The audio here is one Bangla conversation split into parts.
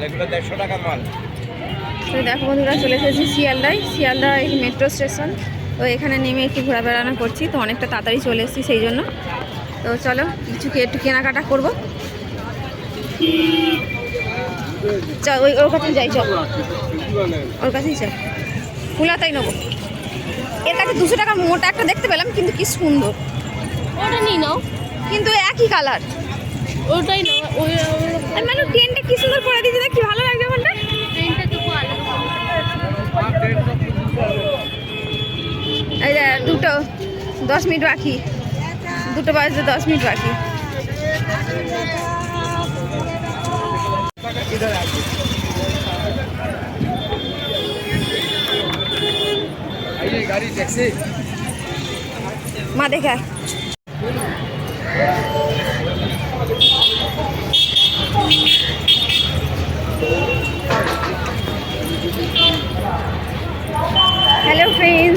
দেড়শো টাকার মাল। তো দেখো বন্ধুরা চলে এসেছি শিয়ালদায়। শিয়ালদা এই মেট্রো স্টেশন তো এখানে নেমে একটু ঘোরা বেড়ানো করছি তো অনেকটা তাড়াতাড়ি চলে এসেছি সেই জন্য। তো চলো কিছু কে- একটু কেনাকাটা করব। চল ওই ওর কাছে যাই চল। ওর কাছেই চল। ফুলাতাই নেব। এর কাছে দুশো টাকার মোটা একটা দেখতে পেলাম কিন্তু কি সুন্দর। ওটা নিয়ে নাও। কিন্তু একই কালার ওটাই নাও মানে টেনটা কি সুন্দর পরে দিয়েছে, দেখ কি ভালো তো আলাদা এই যে দুটো, দশ মিনিট বাকি। দুটো বাজতে দশ মিনিট বাকি। মা, দেখে।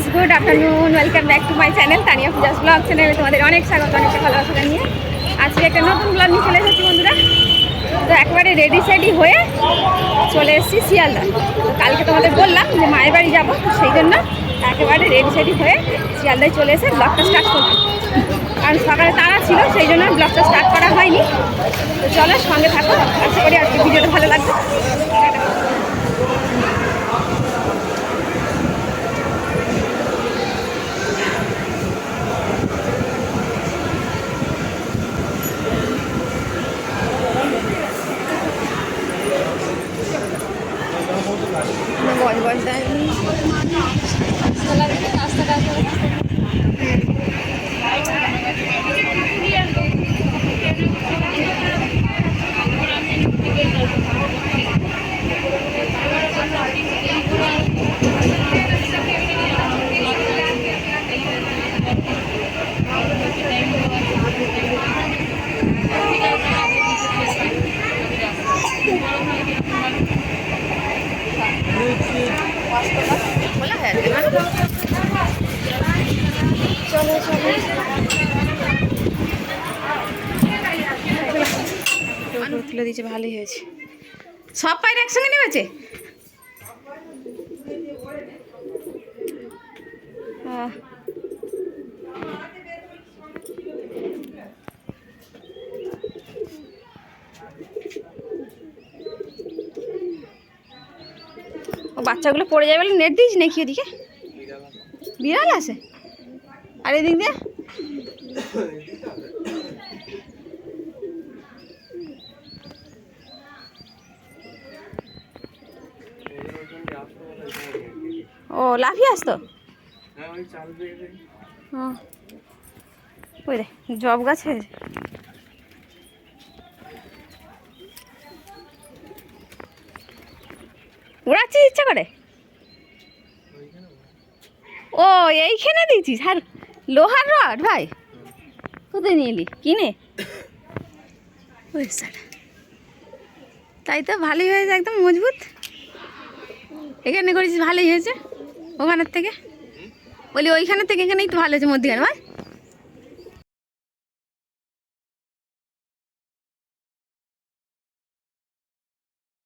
Friends good afternoon welcome back to my channel Tania Puja's blog চ্যানেলে তোমাদের অনেক স্বাগত অনেকটা ভালোবাসা জানিয়ে। আজকে একটা নতুন ব্লগ নিয়ে চলে এসেছি বন্ধুরা। তো একবারে রেডি সেডি হয়ে চলে এসেছি শিয়ালদা। তো কালকে তোমাদের বললাম যে মায়ের বাড়ি যাব, তো সেই জন্য একেবারে রেডি সেডি হয়ে শিয়ালদায় চলে এসে ব্লগটা স্টার্ট করব। কারণ সকালে তারা ছিল, সেই জন্য ব্লগটা স্টার্ট করা হয়নি। তো চলো সঙ্গে থাকো। আশা করি আজকে ভিডিওটা ভালো লাগবে বল বল দেয়নি হয়ে চলো চলো তুলে দিয়েছে ভালোই হয়েছে সব পায়ের একসঙ্গে নেমেছে আহ। ও বাচ্চাগুলো পড়ে যাবে বলে নেট দিস নাকি ওদিকে? বিড়াল আছে? আর এদিক দিয়ে? ও লাফিয়ে আসতো? হ্যাঁ ওই রে জব গাছে উড়াচ্ছিস ইচ্ছা করে? ও, এইখানে দিয়েছিস? আর লোহার রড, ভাই? কোথায় নিয়ে এলি? কিনে? ওই তাই তো ভালোই হয়েছে, একদম মজবুত। এখানে করেছিস ভালোই হয়েছে, ওখানের থেকে? বলি, ওইখানের থেকে এখানেই তো ভালো হয়েছে মধ্যখানে, ভাই।